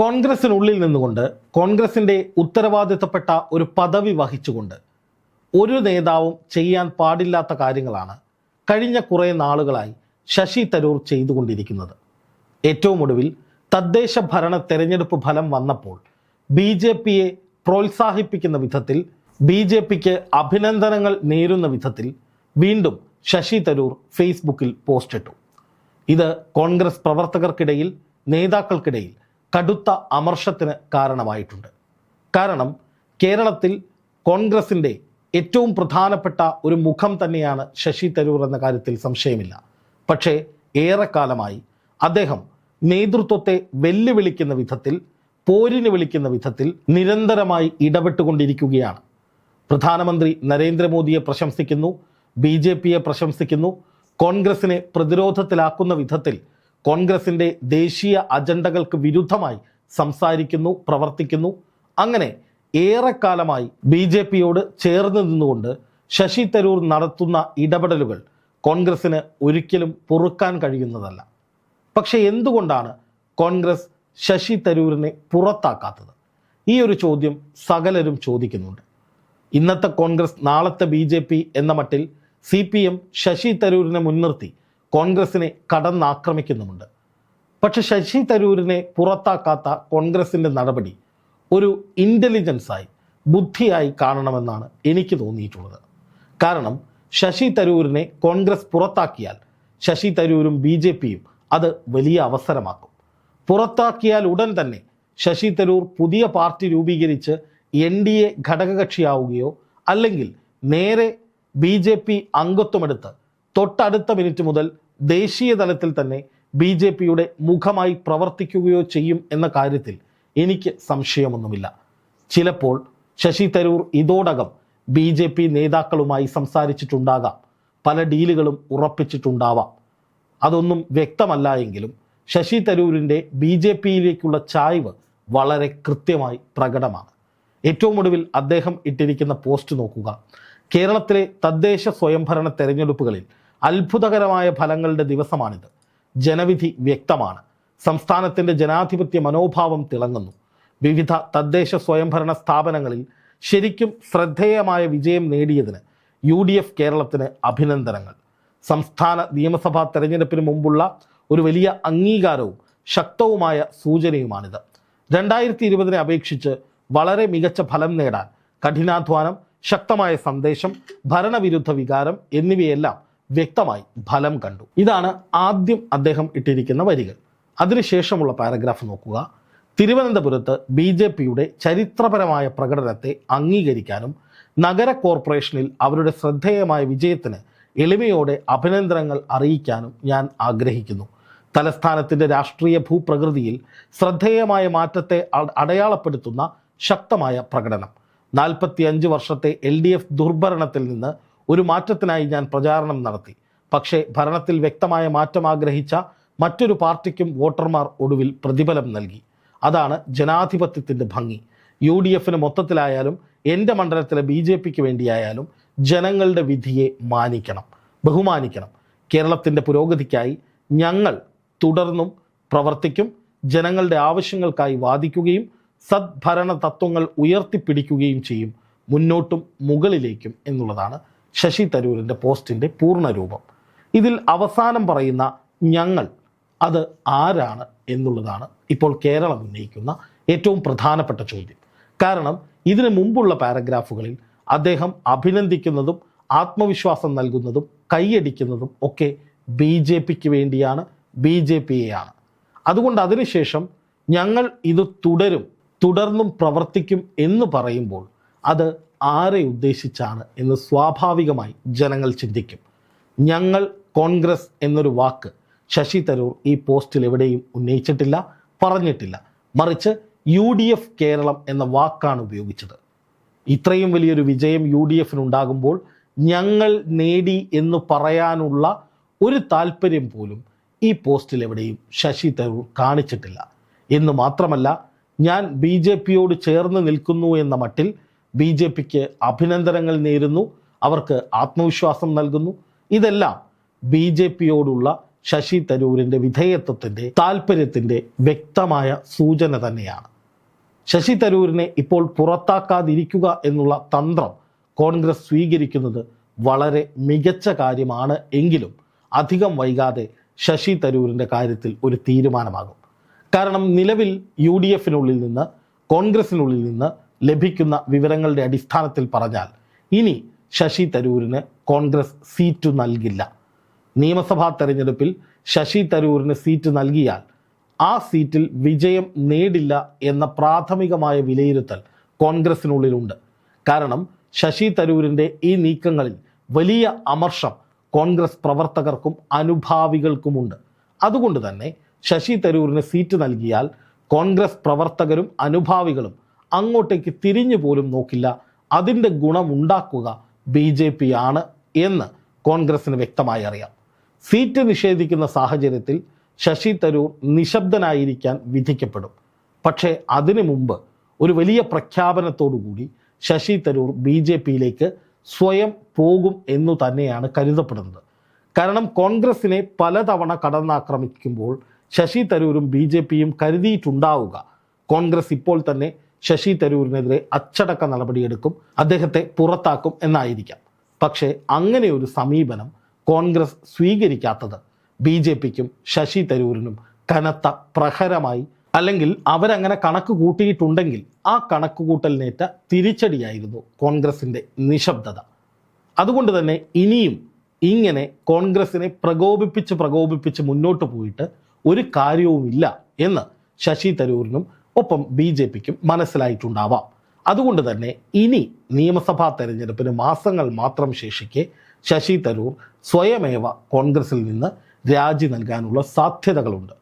കോൺഗ്രസിനുള്ളിൽ നിന്നുകൊണ്ട് കോൺഗ്രസിന്റെ ഉത്തരവാദിത്തപ്പെട്ട ഒരു പദവി വഹിച്ചുകൊണ്ട് ഒരു നേതാവും ചെയ്യാൻ പാടില്ലാത്ത കാര്യങ്ങളാണ് കഴിഞ്ഞ കുറേ നാളുകളായി ശശി തരൂർ ചെയ്തുകൊണ്ടിരിക്കുന്നത്. ഏറ്റവും ഒടുവിൽ തദ്ദേശ ഭരണ തെരഞ്ഞെടുപ്പ് ഫലം വന്നപ്പോൾ ബി ജെ പിയെ പ്രോത്സാഹിപ്പിക്കുന്ന വിധത്തിൽ ബി ജെ പിക്ക് അഭിനന്ദനങ്ങൾ നേരുന്ന വിധത്തിൽ വീണ്ടും ശശി തരൂർ ഫേസ്ബുക്കിൽ പോസ്റ്റിട്ടു. ഇത് കോൺഗ്രസ് പ്രവർത്തകർക്കിടയിൽ നേതാക്കൾക്കിടയിൽ കടുത്ത അമർഷത്തിന് കാരണമായിട്ടുണ്ട്. കാരണം കേരളത്തിൽ കോൺഗ്രസിന്റെ ഏറ്റവും പ്രധാനപ്പെട്ട ഒരു മുഖം തന്നെയാണ് ശശി തരൂർ എന്ന കാര്യത്തിൽ സംശയമില്ല. പക്ഷേ ഏറെക്കാലമായി അദ്ദേഹം നേതൃത്വത്തെ വെല്ലുവിളിക്കുന്ന വിധത്തിൽ പോരിന് വിളിക്കുന്ന വിധത്തിൽ നിരന്തരമായി ഇടപെട്ടുകൊണ്ടിരിക്കുകയാണ്. പ്രധാനമന്ത്രി നരേന്ദ്രമോദിയെ പ്രശംസിക്കുന്നു ബി ജെ പിയെ പ്രശംസിക്കുന്നു കോൺഗ്രസിനെ പ്രതിരോധത്തിലാക്കുന്ന വിധത്തിൽ കോൺഗ്രസിന്റെ ദേശീയ അജണ്ടകൾക്ക് വിരുദ്ധമായി സംസാരിക്കുന്നു പ്രവർത്തിക്കുന്നു. അങ്ങനെ ഏറെക്കാലമായി ബി ജെ പിയോട് ചേർന്ന് നിന്നുകൊണ്ട് ശശി തരൂർ നടത്തുന്ന ഇടപെടലുകൾ കോൺഗ്രസിന് ഒരിക്കലും പൊറുക്കാൻ കഴിയുന്നതല്ല. പക്ഷേ എന്തുകൊണ്ടാണ് കോൺഗ്രസ് ശശി തരൂരിനെ പുറത്താക്കാത്തത്? ഈ ഒരു ചോദ്യം സകലരും ചോദിക്കുന്നുണ്ട്. ഇന്നത്തെ കോൺഗ്രസ് നാളത്തെ ബി എന്ന മട്ടിൽ സി ശശി തരൂരിനെ മുൻനിർത്തി കോൺഗ്രസിനെ കടന്നാക്രമിക്കുന്നുമുണ്ട്. പക്ഷെ ശശി തരൂരിനെ പുറത്താക്കാത്ത കോൺഗ്രസിന്റെ നടപടി ഒരു ഇന്റലിജൻസായി ബുദ്ധിയായി കാണണമെന്നാണ് എനിക്ക് തോന്നിയിട്ടുള്ളത്. കാരണം ശശി തരൂരിനെ കോൺഗ്രസ് പുറത്താക്കിയാൽ ശശി തരൂരും ബി ജെ പിയും അത് വലിയ അവസരമാക്കും. പുറത്താക്കിയാൽ ഉടൻ തന്നെ ശശി തരൂർ പുതിയ പാർട്ടി രൂപീകരിച്ച് എൻ ഡി എ ഘടകകക്ഷിയാവുകയോ അല്ലെങ്കിൽ നേരെ ബി ജെ പി അംഗത്വമെടുത്ത് തൊട്ടടുത്ത മിനിറ്റ് മുതൽ ദേശീയ തലത്തിൽ തന്നെ ബി ജെ പിയുടെ മുഖമായി പ്രവർത്തിക്കുകയോ ചെയ്യും എന്ന കാര്യത്തിൽ എനിക്ക് സംശയമൊന്നുമില്ല. ചിലപ്പോൾ ശശി തരൂർ ഇതോടകം ബി ജെ പി നേതാക്കളുമായി സംസാരിച്ചിട്ടുണ്ടാകാം. പല ഡീലുകളും ഉറപ്പിച്ചിട്ടുണ്ടാവാം. അതൊന്നും വ്യക്തമല്ല എങ്കിലും ശശി തരൂരിന്റെ ബി ജെ പിയിലേക്കുള്ള ചായ്വ് വളരെ കൃത്യമായി പ്രകടമാണ്. ഏറ്റവും ഒടുവിൽ അദ്ദേഹം ഇട്ടിരിക്കുന്ന പോസ്റ്റ് നോക്കുക. കേരളത്തിലെ തദ്ദേശ സ്വയംഭരണ തെരഞ്ഞെടുപ്പുകളിൽ അത്ഭുതകരമായ ഫലങ്ങളുടെ ദിവസമാണിത്. ജനവിധി വ്യക്തമാണ്. സംസ്ഥാനത്തിന്റെ ജനാധിപത്യ മനോഭാവം തിളങ്ങുന്നു. വിവിധ തദ്ദേശ സ്വയംഭരണ സ്ഥാപനങ്ങളിൽ ശരിക്കും ശ്രദ്ധേയമായ വിജയം നേടിയതിന് യു ഡി എഫ് കേരളത്തിന് അഭിനന്ദനങ്ങൾ. സംസ്ഥാന നിയമസഭാ തെരഞ്ഞെടുപ്പിന് മുമ്പുള്ള ഒരു വലിയ അംഗീകാരവും ശക്തവുമായ സൂചനയുമാണിത്. രണ്ടായിരത്തി ഇരുപതിനെ അപേക്ഷിച്ച് വളരെ മികച്ച ഫലം നേടാൻ കഠിനാധ്വാനം ശക്തമായ സന്ദേശം ഭരണവിരുദ്ധ വികാരം എന്നിവയെല്ലാം വ്യക്തമായി ഫലം കണ്ടു. ഇതാണ് ആദ്യം അദ്ദേഹം ഇട്ടിരിക്കുന്ന വരികൾ. അതിനുശേഷമുള്ള പാരഗ്രാഫ് നോക്കുക. തിരുവനന്തപുരത്ത് ബി ജെ പിയുടെ ചരിത്രപരമായ പ്രകടനത്തെ അംഗീകരിക്കാനും നഗര കോർപ്പറേഷനിൽ അവരുടെ ശ്രദ്ധേയമായ വിജയത്തിന് എളിമയോടെ അഭിനന്ദനങ്ങൾ അറിയിക്കാനും ഞാൻ ആഗ്രഹിക്കുന്നു. തലസ്ഥാനത്തിന്റെ രാഷ്ട്രീയ ഭൂപ്രകൃതിയിൽ ശ്രദ്ധേയമായ മാറ്റത്തെ അടയാളപ്പെടുത്തുന്ന ശക്തമായ പ്രകടനം. നാൽപ്പത്തിയഞ്ച് വർഷത്തെ എൽ ഡി എഫ് ദുർഭരണത്തിൽ നിന്ന് ഒരു മാറ്റത്തിനായി ഞാൻ പ്രചാരണം നടത്തി. പക്ഷേ ഭരണത്തിൽ വ്യക്തമായ മാറ്റം ആഗ്രഹിച്ച മറ്റൊരു പാർട്ടിക്കും വോട്ടർമാർ ഒടുവിൽ പ്രതിഫലം നൽകി. അതാണ് ജനാധിപത്യത്തിന്റെ ഭംഗി. യു ഡി എഫിന് മൊത്തത്തിലായാലും എന്റെ മണ്ഡലത്തിലെ ബി ജെ പിക്ക് വേണ്ടിയായാലും ജനങ്ങളുടെ വിധിയെ മാനിക്കണം ബഹുമാനിക്കണം. കേരളത്തിന്റെ പുരോഗതിക്കായി ഞങ്ങൾ തുടർന്നും പ്രവർത്തിക്കും ജനങ്ങളുടെ ആവശ്യങ്ങൾക്കായി വാദിക്കുകയും സദ്ഭരണ തത്വങ്ങൾ ഉയർത്തിപ്പിടിക്കുകയും ചെയ്യും. മുന്നോട്ടും മുകളിലേക്കും എന്നുള്ളതാണ് ശശി തരൂരിന്റെ പോസ്റ്റിന്റെ പൂർണരൂപം. ഇതിൽ അവസാനം പറയുന്ന ഞങ്ങൾ അത് ആരാണ് എന്നുള്ളതാണ് ഇപ്പോൾ കേരളം ഉന്നയിക്കുന്ന ഏറ്റവും പ്രധാനപ്പെട്ട ചോദ്യം. കാരണം ഇതിനു മുമ്പുള്ള പാരഗ്രാഫുകളിൽ അദ്ദേഹം അഭിനന്ദിക്കുന്നതും ആത്മവിശ്വാസം നൽകുന്നതും കൈയടിക്കുന്നതും ഒക്കെ ബി ജെ പിക്ക് വേണ്ടിയാണ് ബി ജെ പിയെയാണ്. അതുകൊണ്ട് അതിനുശേഷം ഞങ്ങൾ ഇത് തുടരും തുടർന്നും പ്രവർത്തിക്കും എന്ന് പറയുമ്പോൾ അത് ആരെ ഉദ്ദേശിച്ചാണ് എന്ന് സ്വാഭാവികമായി ജനങ്ങൾ ചിന്തിക്കും. ഞങ്ങൾ കോൺഗ്രസ് എന്നൊരു വാക്ക് ശശി തരൂർ ഈ പോസ്റ്റിൽ എവിടെയും ഉന്നയിച്ചിട്ടില്ല പറഞ്ഞിട്ടില്ല. മറിച്ച് യു ഡി എഫ് കേരളം എന്ന വാക്കാണ് ഉപയോഗിച്ചത്. ഇത്രയും വലിയൊരു വിജയം യു ഡി എഫിനുണ്ടാകുമ്പോൾ ഞങ്ങൾ നേടി എന്ന് പറയാനുള്ള ഒരു താല്പര്യം പോലും ഈ പോസ്റ്റിൽ എവിടെയും ശശി തരൂർ കാണിച്ചിട്ടില്ല. എന്ന് മാത്രമല്ല ഞാൻ ബി ജെ പിയോട് ചേർന്ന് നിൽക്കുന്നു എന്ന മട്ടിൽ ബി ജെ പിക്ക് അഭിനന്ദനങ്ങൾ നേരുന്നു. അവർക്ക് ആത്മവിശ്വാസം നൽകുന്നു. ഇതെല്ലാം ബി ജെ പിയോടുള്ള ശശി തരൂരിന്റെ വിധേയത്വത്തിന്റെ താല്പര്യത്തിന്റെ വ്യക്തമായ സൂചന തന്നെയാണ്. ശശി തരൂരിനെ ഇപ്പോൾ പുറത്താക്കാതിരിക്കുക എന്നുള്ള തന്ത്രം കോൺഗ്രസ് സ്വീകരിക്കുന്നത് വളരെ മികച്ച കാര്യമാണ് എങ്കിലും അധികം വൈകാതെ ശശി തരൂരിന്റെ കാര്യത്തിൽ ഒരു തീരുമാനമാകും. കാരണം നിലവിൽ യു ഡി എഫിനുള്ളിൽ നിന്ന് കോൺഗ്രസിനുള്ളിൽ നിന്ന് ലഭിക്കുന്ന വിവരങ്ങളുടെ അടിസ്ഥാനത്തിൽ പറഞ്ഞാൽ ഇനി ശശി തരൂരിന് കോൺഗ്രസ് സീറ്റ് നൽകില്ല. നിയമസഭാ തെരഞ്ഞെടുപ്പിൽ ശശി തരൂരിന് സീറ്റ് നൽകിയാൽ ആ സീറ്റിൽ വിജയം നേടില്ല എന്ന പ്രാഥമികമായ വിലയിരുത്തൽ കോൺഗ്രസിനുള്ളിലുണ്ട്. കാരണം ശശി തരൂരിന്റെ ഈ നീക്കങ്ങളിൽ വലിയ അമർഷം കോൺഗ്രസ് പ്രവർത്തകർക്കും അനുഭാവികൾക്കുമുണ്ട്. അതുകൊണ്ട് തന്നെ ശശി തരൂരിന് സീറ്റ് നൽകിയാൽ കോൺഗ്രസ് പ്രവർത്തകരും അനുഭാവികളും അങ്ങോട്ടേക്ക് തിരിഞ്ഞു പോലും നോക്കില്ല. അതിന്റെ ഗുണമുണ്ടാക്കുക ബി ജെ പി ആണ് എന്ന് കോൺഗ്രസിന് വ്യക്തമായി അറിയാം. സീറ്റ് നിഷേധിക്കുന്ന സാഹചര്യത്തിൽ ശശി തരൂർ നിശബ്ദനായിരിക്കാൻ വിധിക്കപ്പെടും. പക്ഷേ അതിനു മുമ്പ് ഒരു വലിയ പ്രഖ്യാപനത്തോടുകൂടി ശശി തരൂർ ബി ജെ പിയിലേക്ക് സ്വയം പോകും എന്നു തന്നെയാണ് കരുതപ്പെടുന്നത്. കാരണം കോൺഗ്രസിനെ പലതവണ കടന്നാക്രമിക്കുമ്പോൾ ശശി തരൂരും ബി ജെ പിയും കരുതിയിട്ടുണ്ടാവുക. കോൺഗ്രസ് ഇപ്പോൾ തന്നെ ശശി തരൂരിനെതിരെ അച്ചടക്ക നടപടിയെടുക്കും അദ്ദേഹത്തെ പുറത്താക്കും എന്നായിരിക്കാം. പക്ഷേ അങ്ങനെ ഒരു സമീപനം കോൺഗ്രസ് സ്വീകരിക്കാത്തത് ബി ജെ പിക്കും ശശി തരൂരിനും കനത്ത പ്രഹരമായി. അല്ലെങ്കിൽ അവരങ്ങനെ കണക്ക് കൂട്ടിയിട്ടുണ്ടെങ്കിൽ ആ കണക്ക് കൂട്ടലിനേറ്റ തിരിച്ചടിയായിരുന്നു കോൺഗ്രസിന്റെ നിശബ്ദത. അതുകൊണ്ട് തന്നെ ഇനിയും ഇങ്ങനെ കോൺഗ്രസിനെ പ്രകോപിപ്പിച്ച് പ്രകോപിപ്പിച്ച് മുന്നോട്ട് പോയിട്ട് ഒരു കാര്യവുമില്ല എന്ന് ശശി തരൂരിനും ഒപ്പം ബി ജെ പിക്കും മനസ്സിലായിട്ടുണ്ടാവാം. അതുകൊണ്ട് തന്നെ ഇനി നിയമസഭാ തെരഞ്ഞെടുപ്പിന് മാസങ്ങൾ മാത്രം ശേഷിക്കെ ശശി തരൂർ സ്വയമേവ കോൺഗ്രസിൽ നിന്ന് രാജി നൽകാനുള്ള സാധ്യതകളുണ്ട്.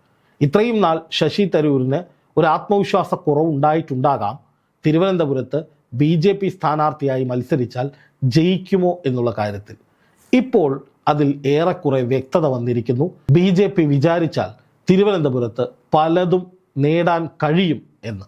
ഇത്രയും നാൾ ശശി തരൂരിന് ഒരു ആത്മവിശ്വാസ കുറവുണ്ടായിട്ടുണ്ടാകാം തിരുവനന്തപുരത്ത് ബി ജെ പി സ്ഥാനാർത്ഥിയായി മത്സരിച്ചാൽ ജയിക്കുമോ എന്നുള്ള കാര്യത്തിൽ. ഇപ്പോൾ അതിൽ ഏറെക്കുറെ വ്യക്തത വന്നിരിക്കുന്നു. ബി ജെ പി വിചാരിച്ചാൽ തിരുവനന്തപുരത്ത് പലതും നേടാൻ കഴിയും എന്ന്.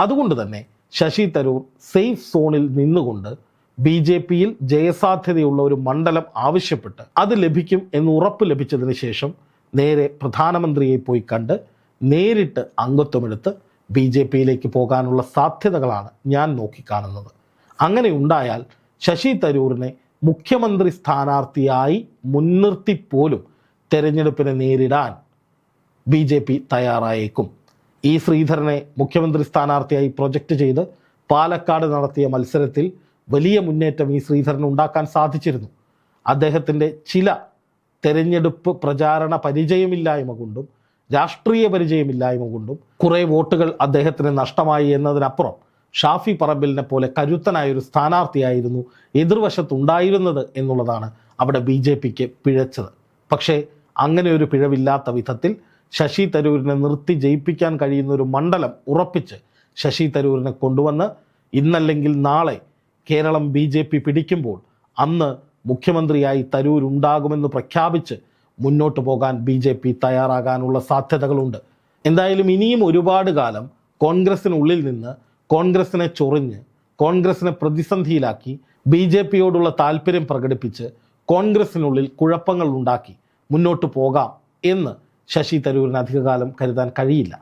അതുകൊണ്ട് തന്നെ ശശി തരൂർ സേഫ് സോണിൽ നിന്നുകൊണ്ട് ബി ജെ പിയിൽ ജയസാധ്യതയുള്ള ഒരു മണ്ഡലം ആവശ്യപ്പെട്ട് അത് ലഭിക്കും എന്ന് ഉറപ്പ് ലഭിച്ചതിന് ശേഷം നേരെ പ്രധാനമന്ത്രിയെ പോയി കണ്ട് നേരിട്ട് അംഗത്വമെടുത്ത് ബി ജെ പിയിലേക്ക് പോകാനുള്ള സാധ്യതകളാണ് ഞാൻ നോക്കിക്കാണുന്നത്. അങ്ങനെ ഉണ്ടായാൽ ശശി തരൂരിനെ മുഖ്യമന്ത്രി സ്ഥാനാർത്ഥിയായി മുൻനിർത്തി പോലും തെരഞ്ഞെടുപ്പിനെ നേരിടാൻ ബി ജെ പി തയ്യാറായേക്കും. ഇ ശ്രീധരനെ മുഖ്യമന്ത്രി സ്ഥാനാർത്ഥിയായി പ്രൊജക്റ്റ് ചെയ്ത് പാലക്കാട് നടത്തിയ മത്സരത്തിൽ വലിയ മുന്നേറ്റം ഈ ശ്രീധരന് ഉണ്ടാക്കാൻ സാധിച്ചിരുന്നു. അദ്ദേഹത്തിന്റെ ചില തെരഞ്ഞെടുപ്പ് പ്രചാരണ പരിചയമില്ലായ്മ കൊണ്ടും രാഷ്ട്രീയ പരിചയമില്ലായ്മ കൊണ്ടും കുറേ വോട്ടുകൾ അദ്ദേഹത്തിന് നഷ്ടമായി എന്നതിനപ്പുറം ഷാഫി പറമ്പിലിനെ പോലെ കരുത്തനായൊരു സ്ഥാനാർത്ഥിയായിരുന്നു എതിർവശത്തുണ്ടായിരുന്നത് എന്നുള്ളതാണ് അവിടെ ബി ജെ പിക്ക് പിഴച്ചത്. പക്ഷേ അങ്ങനെ ഒരു പിഴവില്ലാത്ത വിധത്തിൽ ശശി തരൂരിനെ നിർത്തി ജയിപ്പിക്കാൻ കഴിയുന്ന ഒരു മണ്ഡലം ഉറപ്പിച്ച് ശശി തരൂരിനെ കൊണ്ടുവന്ന് ഇന്നല്ലെങ്കിൽ നാളെ കേരളം ബി ജെ പി പിടിക്കുമ്പോൾ അന്ന് മുഖ്യമന്ത്രിയായി തരൂർ ഉണ്ടാകുമെന്ന് പ്രഖ്യാപിച്ച് മുന്നോട്ട് പോകാൻ ബി ജെ പി തയ്യാറാകാനുള്ള സാധ്യതകളുണ്ട്. എന്തായാലും ഇനിയും ഒരുപാട് കാലം കോൺഗ്രസിനുള്ളിൽ നിന്ന് കോൺഗ്രസിനെ ചൊറിഞ്ഞ് കോൺഗ്രസിനെ പ്രതിസന്ധിയിലാക്കി ബി ജെ പിയോടുള്ള താല്പര്യം പ്രകടിപ്പിച്ച് കോൺഗ്രസിനുള്ളിൽ കുഴപ്പങ്ങൾ ഉണ്ടാക്കി മുന്നോട്ട് പോകാം എന്ന് ശശി തരൂരിന് അധികകാലം കരുതാൻ കഴിയില്ല.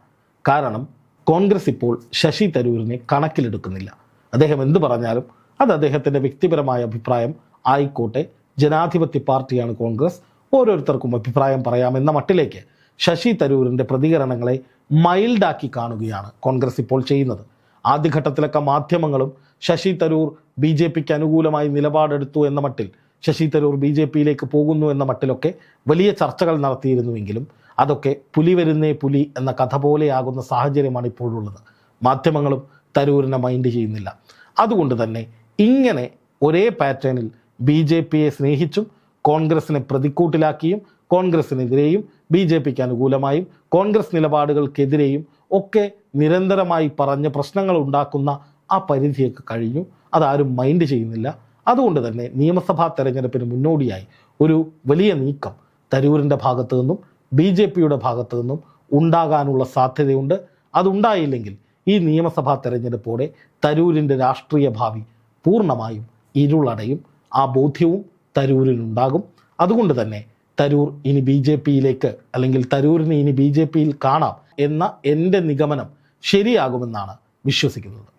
കാരണം കോൺഗ്രസ് ഇപ്പോൾ ശശി തരൂരിനെ കണക്കിലെടുക്കുന്നില്ല. അദ്ദേഹം എന്ത് പറഞ്ഞാലും അത് അദ്ദേഹത്തിന്റെ വ്യക്തിപരമായ അഭിപ്രായം ആയിക്കോട്ടെ. ജനാധിപത്യ പാർട്ടിയാണ് കോൺഗ്രസ്. ഓരോരുത്തർക്കും അഭിപ്രായം പറയാമെന്ന മട്ടിലേക്ക് ശശി തരൂരിന്റെ പ്രതികരണങ്ങളെ മൈൽഡാക്കി കാണുകയാണ് കോൺഗ്രസ് ഇപ്പോൾ ചെയ്യുന്നത്. ആദ്യഘട്ടത്തിലൊക്കെ മാധ്യമങ്ങളും ശശി തരൂർ ബി ജെ പിക്ക് അനുകൂലമായി നിലപാടെടുത്തു എന്ന മട്ടിൽ ശശി തരൂർ ബി ജെ പിയിലേക്ക് പോകുന്നു എന്ന മട്ടിലൊക്കെ വലിയ ചർച്ചകൾ നടത്തിയിരുന്നുവെങ്കിലും അതൊക്കെ പുലി വരുന്നേ പുലി എന്ന കഥ പോലെയാകുന്ന സാഹചര്യമാണ് ഇപ്പോഴുള്ളത്. മാധ്യമങ്ങളും തരൂരിനെ മൈൻഡ് ചെയ്യുന്നില്ല. അതുകൊണ്ട് തന്നെ ഇങ്ങനെ ഒരേ പാറ്റേണിൽ ബി ജെ പിയെ സ്നേഹിച്ചും കോൺഗ്രസിനെ പ്രതിക്കൂട്ടിലാക്കിയും കോൺഗ്രസിനെതിരെയും ബി ജെ പിക്ക് അനുകൂലമായും കോൺഗ്രസ് നിലപാടുകൾക്കെതിരെയും ഒക്കെ നിരന്തരമായി പറഞ്ഞ് പ്രശ്നങ്ങൾ ഉണ്ടാക്കുന്ന ആ പരിധിയൊക്കെ കഴിഞ്ഞു. അതാരും മൈൻഡ് ചെയ്യുന്നില്ല. അതുകൊണ്ട് തന്നെ നിയമസഭാ തെരഞ്ഞെടുപ്പിന് മുന്നോടിയായി ഒരു വലിയ നീക്കം തരൂരിന്റെ ഭാഗത്തു നിന്നും ബി ജെ പിയുടെ ഭാഗത്തു നിന്നും ഉണ്ടാകാനുള്ള സാധ്യതയുണ്ട്. അതുണ്ടായില്ലെങ്കിൽ ഈ നിയമസഭാ തെരഞ്ഞെടുപ്പോടെ തരൂരിന്റെ രാഷ്ട്രീയ ഭാവി പൂർണമായും ഇരുളടയും. ആ ബോധ്യവും തരൂരിനുണ്ടാകും. അതുകൊണ്ട് തന്നെ തരൂർ ഇനി ബി ജെ പിയിലേക്ക് അല്ലെങ്കിൽ തരൂരിനെ ഇനി ബി ജെ പിയിൽ കാണാം എന്ന എന്റെ നിഗമനം ശരിയാകുമെന്നാണ് വിശ്വസിക്കുന്നത്.